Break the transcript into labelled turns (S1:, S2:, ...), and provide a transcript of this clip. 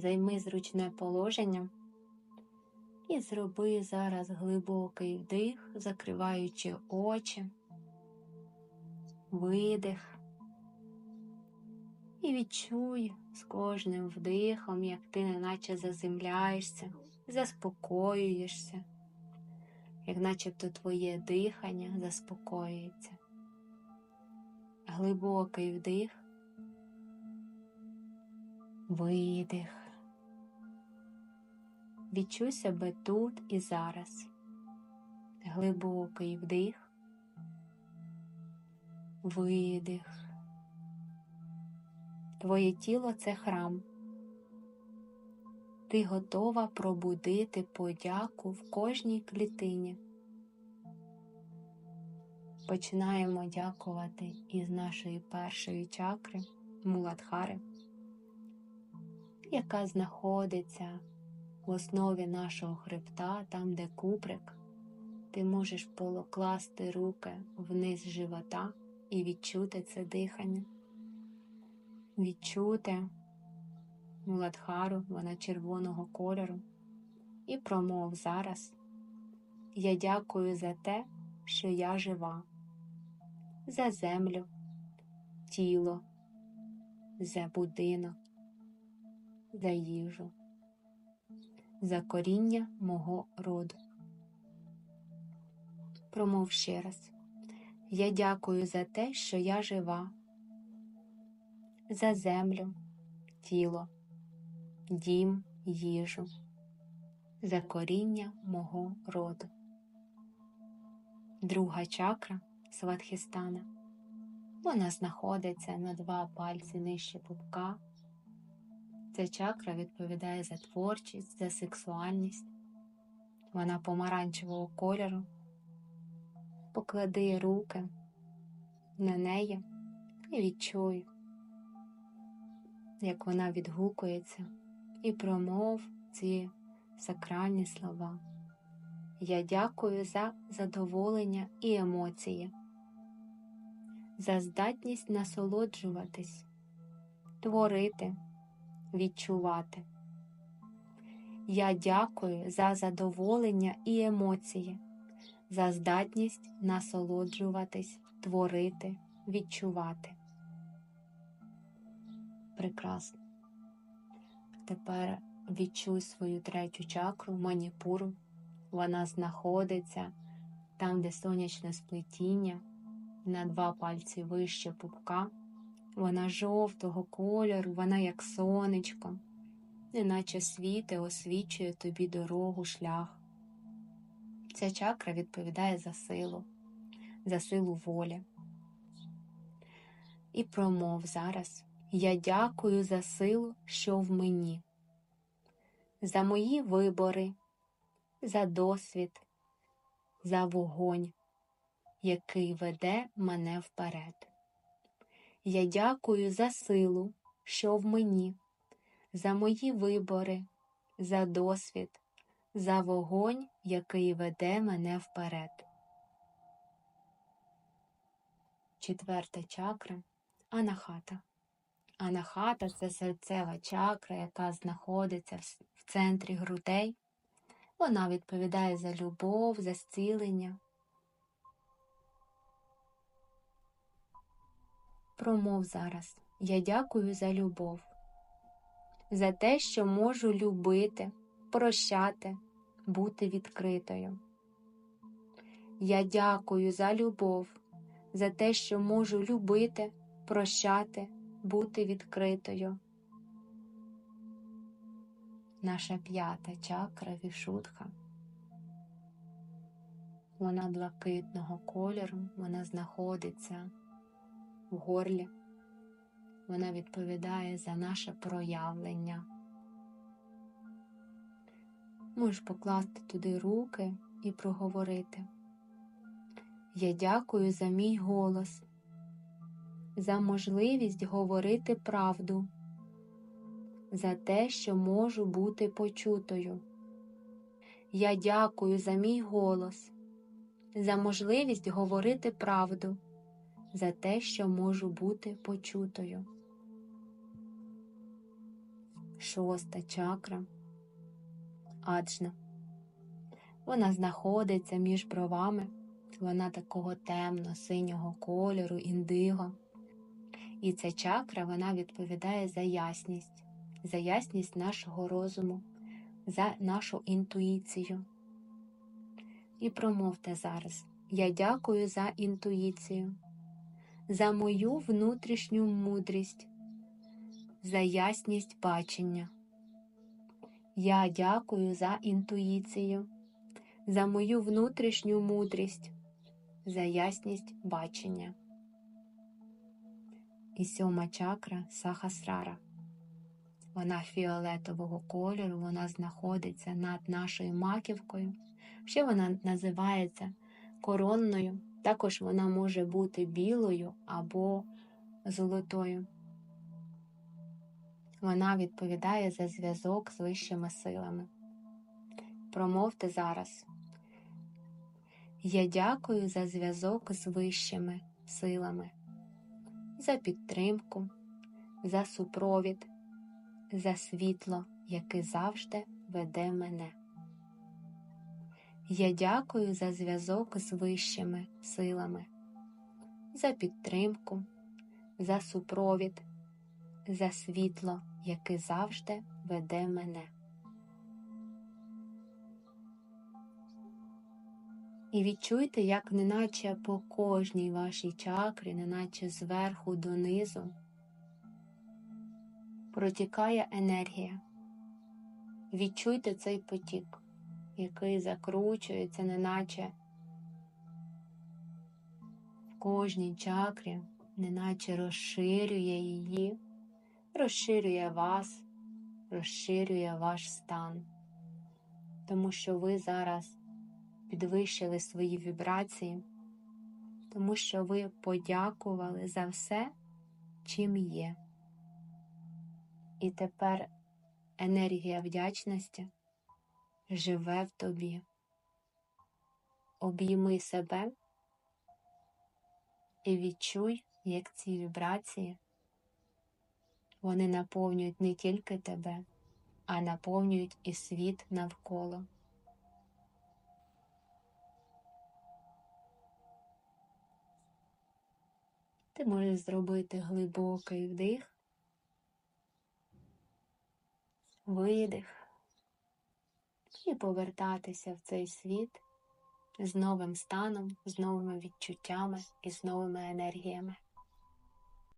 S1: Займи зручне положення і зроби зараз глибокий вдих, закриваючи очі, видих. І відчуй з кожним вдихом, як ти неначе заземляєшся, заспокоюєшся, як начебто твоє дихання заспокоюється. Глибокий вдих, видих. Відчуй себе тут і зараз. Глибокий вдих, видих. Твоє тіло це храм. Ти готова пробудити подяку в кожній клітині. Починаємо дякувати із нашої першої чакри Муладхари, яка знаходиться в основі нашого хребта, там, де куприк. Ти можеш покласти руки вниз живота і відчути це дихання відчути Муладхару, вона червоного кольору, і промов зараз. Я дякую за те, що я жива, за землю, тіло, за будинок, за їжу, за коріння мого роду. Промов ще раз. Я дякую за те, що я жива, за землю, тіло, дім, їжу, за коріння мого роду. Друга чакра Сватхістана. Вона знаходиться на два пальці нижче пупка. Ця чакра відповідає за творчість, за сексуальність. Вона помаранчевого кольору. Поклади руки на неї і відчуй, як вона відгукується, і промов ці сакральні слова. Я дякую за задоволення і емоції, за здатність насолоджуватись, творити, відчувати. Я дякую за задоволення і емоції, за здатність насолоджуватись, творити, відчувати прекрасно. Тепер відчуй свою третю чакру, маніпуру. Вона знаходиться там, де сонячне сплетіння, на два пальці вище пупка. Вона жовтого кольору, вона як сонечко, неначе світе освічує тобі дорогу, шлях. Ця чакра відповідає за силу, за силу волі. І промов зараз я дякую за силу, що в мені, за мої вибори, за досвід, за вогонь, який веде мене вперед. Я дякую за силу, що в мені, за мої вибори, за досвід, за вогонь, який веде мене вперед. Четверта чакра анахата. Анахата це серцева чакра, яка знаходиться в центрі грудей. Вона відповідає за любов, за зцілення. Промов зараз. Я дякую за любов, за те, що можу любити, прощати, бути відкритою. Я дякую за любов, за те, що можу любити, прощати бути відкритою. Наша п'ята чакра вішутха. Вона блакитного кольору, вона знаходиться в горлі, вона відповідає за наше проявлення. Можеш покласти туди руки і проговорити. Я дякую за мій голос, за можливість говорити правду, за те, що можу бути почутою. Я дякую за мій голос, за можливість говорити правду, за те, що можу бути почутою. шоста чакра аджна. Вона знаходиться між бровами, вона такого темно-синього кольору, індиго. І ця чакра вона відповідає за ясність, за ясність нашого розуму, за нашу інтуїцію. І промовте зараз: Я дякую за інтуїцію, за мою внутрішню мудрість, за ясність бачення. Я дякую за інтуїцію, за мою внутрішню мудрість, за ясність бачення. І сьома чакра Сахасрара. Вона фіолетового кольору, вона знаходиться над нашою маківкою. Ще вона називається коронною. Також вона може бути білою або золотою. Вона відповідає за зв'язок з вищими силами. Промовте зараз. Я дякую за зв'язок з вищими силами, за підтримку, за супровід, за світло, яке завжди веде мене. Я дякую за зв'язок з вищими силами, за підтримку, за супровід, за світло, яке завжди веде мене. І відчуйте, як неначе по кожній вашій чакрі, неначе зверху донизу, протікає енергія. Відчуйте цей потік, який закручується, неначе в кожній чакрі, неначе розширює її, розширює вас, розширює ваш стан, тому що ви зараз підвищили свої вібрації, тому що ви подякували за все, чим є. І тепер енергія вдячності живе в тобі. Обійми себе і відчуй, як ці вібрації вони наповнюють не тільки тебе, а наповнюють і світ навколо. Ти можеш зробити глибокий вдих, видих і повертатися в цей світ з новим станом, з новими відчуттями і з новими енергіями.